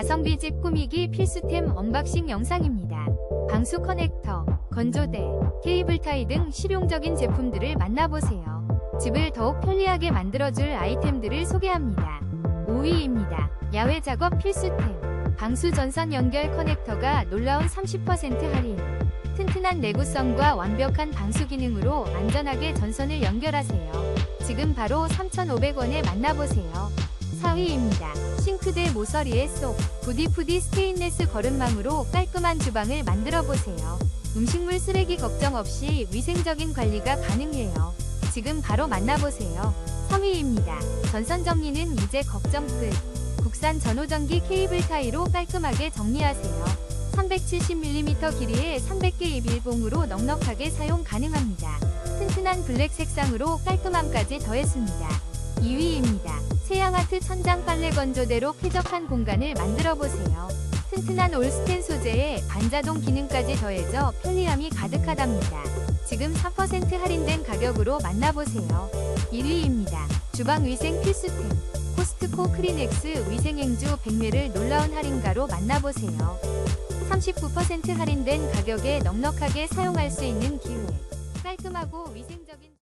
가성비 집 꾸미기 필수템 언박싱 영상입니다. 방수 커넥터, 건조대, 케이블 타이 등 실용적인 제품들을 만나보세요. 집을 더욱 편리하게 만들어줄 아이템들을 소개합니다. 5위입니다. 야외 작업 필수템. 방수 전선 연결 커넥터가 놀라운 30% 할인. 튼튼한 내구성과 완벽한 방수 기능으로 안전하게 전선을 연결하세요. 지금 바로 3,500원에 만나보세요. 4위입니다. 싱크대 모서리에 쏙 부디부디 스테인레스 거름망으로 깔끔한 주방을 만들어 보세요. 음식물 쓰레기 걱정 없이 위생적인 관리가 가능해요. 지금 바로 만나보세요. 3위입니다. 전선 정리는 이제 걱정 끝. 국산 전호전기 케이블 타이로 깔끔하게 정리하세요. 370mm 길이의 300개 입일봉으로 넉넉하게 사용 가능합니다. 튼튼한 블랙 색상으로 깔끔함까지 더했습니다. 2위입니다. 세양아트 천장 빨래 건조대로 쾌적한 공간을 만들어 보세요. 튼튼한 올스텐 소재에 반자동 기능까지 더해져 편리함이 가득하답니다. 지금 4% 할인된 가격으로 만나보세요. 1위입니다. 주방 위생 필수템. 코스트코 크리넥스 위생행주 100매를 놀라운 할인가로 만나보세요. 39% 할인된 가격에 넉넉하게 사용할 수 있는 기회. 깔끔하고 위생적인